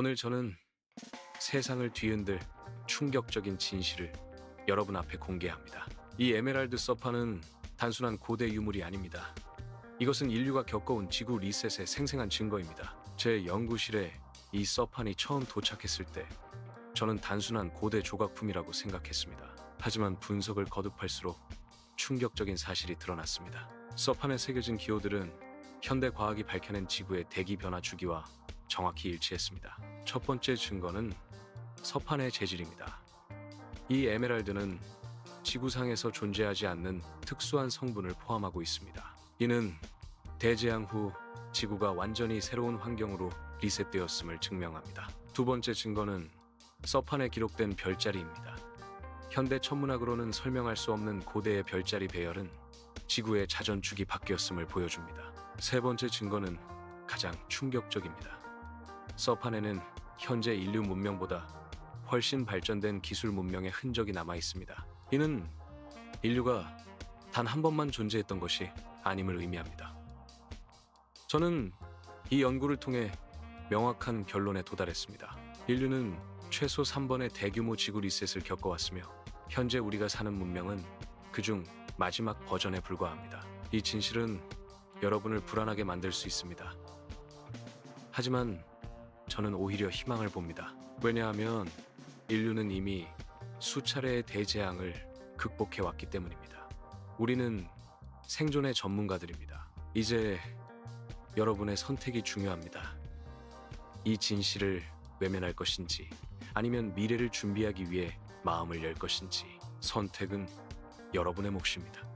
오늘 저는 세상을 뒤흔들 충격적인 진실을 여러분 앞에 공개합니다. 이 에메랄드 서파는 단순한 고대 유물이 아닙니다. 이것은 인류가 겪어온 지구 리셋의 생생한 증거입니다. 제 연구실에 이 서판이 처음 도착했을 때 저는 단순한 고대 조각품이라고 생각했습니다. 하지만 분석을 거듭할수록 충격적인 사실이 드러났습니다. 서판에 새겨진 기호들은 현대 과학이 밝혀낸 지구의 대기 변화 주기와 정확히 일치했습니다. 첫 번째 증거는 서판의 재질입니다. 이 에메랄드는 지구상에서 존재하지 않는 특수한 성분을 포함하고 있습니다. 이는 대재앙 후 지구가 완전히 새로운 환경으로 리셋되었음을 증명합니다. 두 번째 증거는 서판에 기록된 별자리입니다. 현대 천문학으로는 설명할 수 없는 고대의 별자리 배열은 지구의 자전축이 바뀌었음을 보여줍니다. 세 번째 증거는 가장 충격적입니다. 서판에는 현재 인류 문명보다 훨씬 발전된 기술 문명의 흔적이 남아 있습니다. 이는 인류가 단 한 번만 존재했던 것이 아님을 의미합니다. 저는 이 연구를 통해 명확한 결론에 도달했습니다. 인류는 최소 3번의 대규모 지구 리셋을 겪어왔으며 현재 우리가 사는 문명은 그중 마지막 버전에 불과합니다. 이 진실은 여러분을 불안하게 만들 수 있습니다. 하지만 저는 오히려 희망을 봅니다. 왜냐하면 인류는 이미 수차례의 대재앙을 극복해 왔기 때문입니다. 우리는 생존의 전문가들입니다. 이제 여러분의 선택이 중요합니다. 이 진실을 외면할 것인지 아니면 미래를 준비하기 위해 마음을 열 것인지 선택은 여러분의 몫입니다.